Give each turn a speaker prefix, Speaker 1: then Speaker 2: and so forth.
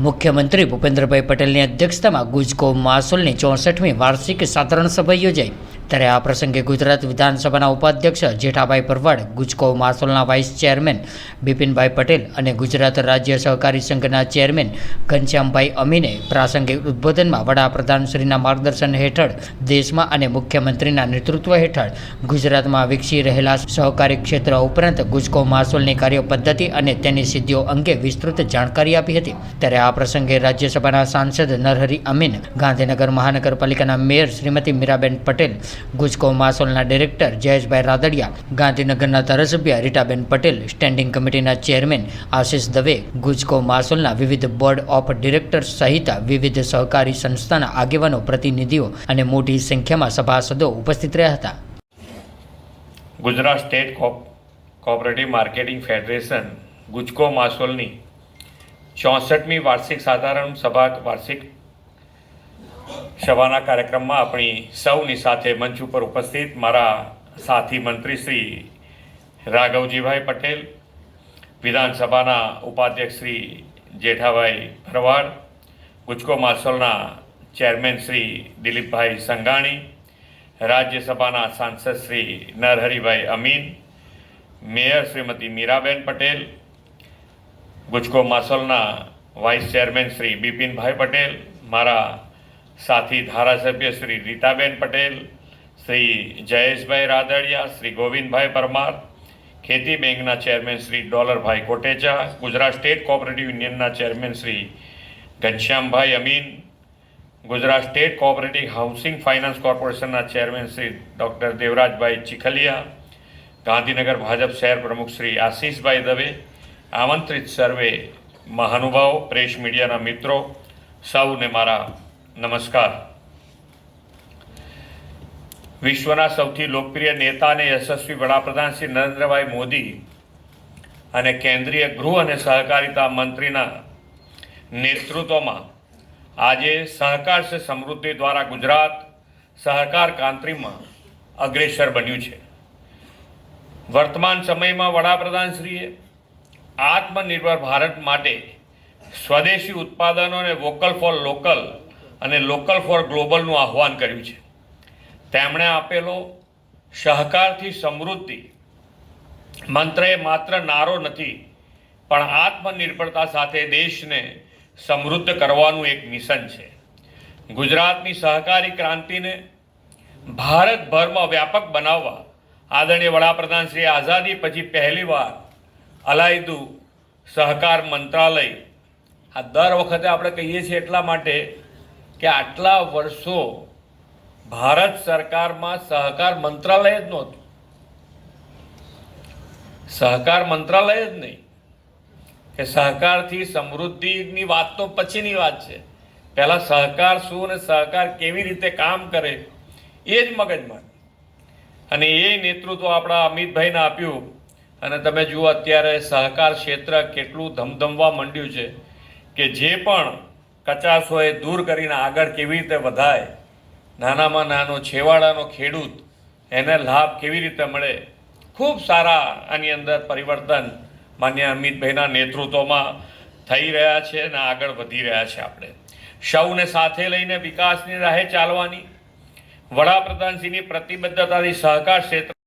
Speaker 1: મુખ્યમંત્રી ભૂપેન્દ્રભાઈ પટેલની અધ્યક્ષતામાં ગુજકો માસોલની ચોસઠમી વાર્ષિક સાધારણ સભા યોજાઈ. ત્યારે આ પ્રસંગે ગુજરાત વિધાનસભાના ઉપાધ્યક્ષ જેઠાભાઈ પરવાડ, ગુજકો માસોલના વાઇસ ચેરમેન બિપિનભાઈ પટેલ અને ગુજરાત રાજ્ય સહકારી સંઘના ચેરમેન ઘનશ્યામભાઈ અમીને પ્રાસંગિક ઉદ્બોધનમાં વડાપ્રધાનશ્રીના માર્ગદર્શન હેઠળ દેશમાં અને મુખ્યમંત્રીના નેતૃત્વ હેઠળ ગુજરાતમાં વિકસી રહેલા સહકારી ક્ષેત્ર ઉપરાંત ગુજકો માસોલની કાર્યપદ્ધતિ અને તેની સિદ્ધિઓ અંગે વિસ્તૃત જાણકારી આપી હતી. ત્યારે આ પ્રસંગે રાજ્યસભાના સાંસદ નરહરી અમીન, ગાંધીનગર મહાનગરપાલિકાના મેયર શ્રીમતી મીરાબેન પટેલ ગુજકો માસોલના ડિરેક્ટર જયેશભાઈ રાદડિયા, ગાંધીનગરના ધારાસભ્ય રીટાબેન પટેલ, સ્ટેન્ડિંગ કમિટીના ચેરમેન આશિષ દવે ગુજકો માસોલના વિવિધ બોર્ડ ઓફ ડિરેક્ટર્સ સહિત વિવિધ સહકારી સંસ્થાના આગેવાનો, પ્રતિનિધિઓ અને મોટી સંખ્યામાં સભાસદો ઉપસ્થિત રહ્યા હતા.
Speaker 2: Gujarat state cooperative marketing federation ગુજકો માસોલની ચોસઠમી વાર્ષિક સાધારણ સભા વાર્ષિક સભાના કાર્યક્રમમાં આપણી સૌની સાથે મંચ ઉપર ઉપસ્થિત મારા સાથી મંત્રી શ્રી રાઘવજીભાઈ પટેલ, વિધાનસભાના ઉપાધ્યક્ષ શ્રી જેઠાભાઈ ભરવાડ, ગુજકો માસોલના ચેરમેન શ્રી દિલીપભાઈ સંઘાણી, રાજ્યસભાના સાંસદ શ્રી નરહરિભાઈ અમીન, મેયર શ્રીમતી મીરાબેન પટેલ, ગુજકો માસોલના વાઇસ ચેરમેન શ્રી બિપિનભાઈ પટેલ, મારા સાથી ધારાસભ્ય શ્રી રીતાબેન પટેલ શ્રી જયેશભાઈ રાદડિયા શ્રી ગોવિંદભાઈ પરમાર ખેતી બેંકના chairman Shri Dollarbhai Kotecha Gujarat state cooperative યુનિયનના chairman Shri Ghanshyambhai Amin Gujarat state cooperative housing finance કોર્પોરેશનના ચેરમેન શ્રી ડૉક્ટર દેવરાજભાઈ ચીખલિયા ગાંધીનગર ભાજપ શહેર પ્રમુખ શ્રી આશીષભાઈ દવે આમંત્રિત સર્વે મહાનુભાવો પ્રેસ મીડિયાના મિત્રો સૌને મારા નમસ્કાર. વિશ્વના સૌથી લોકપ્રિય નેતા અને યશસ્વી વડાપ્રધાન શ્રી નરેન્દ્રભાઈ મોદી અને કેન્દ્રીય ગૃહ અને સહકારિતા મંત્રીના નેતૃત્વમાં આજે સહકાર સે સમૃદ્ધિ દ્વારા ગુજરાત સહકાર કાંત્રીમાં અગ્રેસર બન્યું છે. વર્તમાન સમયમાં વડાપ્રધાનશ્રીએ આત્મનિર્ભર ભારત માટે સ્વદેશી ઉત્પાદનો અને વોકલ ફોર લોકલ અને લોકલ ફોર ગ્લોબલનું આહ્વાન કર્યું છે. તેમણે આપેલો સહકારથી સમૃદ્ધિ મંત્ર એ માત્ર નારો નથી, પણ આત્મનિર્ભરતા સાથે દેશને સમૃદ્ધ કરવાનું એક મિશન છે. ગુજરાતની સહકારી ક્રાંતિને ભારતભરમાં વ્યાપક બનાવવા આદરણીય વડાપ્રધાન શ્રી આઝાદી પછી પહેલીવાર અલાયદું સહકાર મંત્રાલય આ દર વખતે આપણે કહીએ છીએ એટલા માટે કે આટલા વર્ષો ભારત સરકારમાં સહકાર મંત્રાલય જ નહોતું. સહકાર મંત્રાલય જ નહીં. કે સહકારથી સમૃદ્ધિની વાત તો પછીની વાત છે. પહેલાં સહકાર શું અને સહકાર કેવી રીતે કામ કરે એ જ મગજમાં. અને એ નેતૃત્વ આપણા અમિતભાઈને આપ્યું. અને તમે જુઓ અત્યારે સહકાર ક્ષેત્ર કેટલું ધમધમવા માંડ્યું છે. કે જે પણ કચાશ હોય દૂર કરીને આગળ કેવી રીતે વધાય, નાનામાં નાનો છેવાડાનો ખેડૂત, એને લાભ કેવી રીતે મળે? ખૂબ સારા આની અંદર પરિવર્તન માન્ય અમિતભાઈના નેતૃત્વમાં થઈ રહ્યા છે અને આગળ વધી રહ્યા છે આપણે. સૌને સાથે લઈને વિકાસની રાહે ચાલવાની વડાપ્રધાનશ્રીની પ્રતિબદ્ધતાથી સહકાર ક્ષેત્ર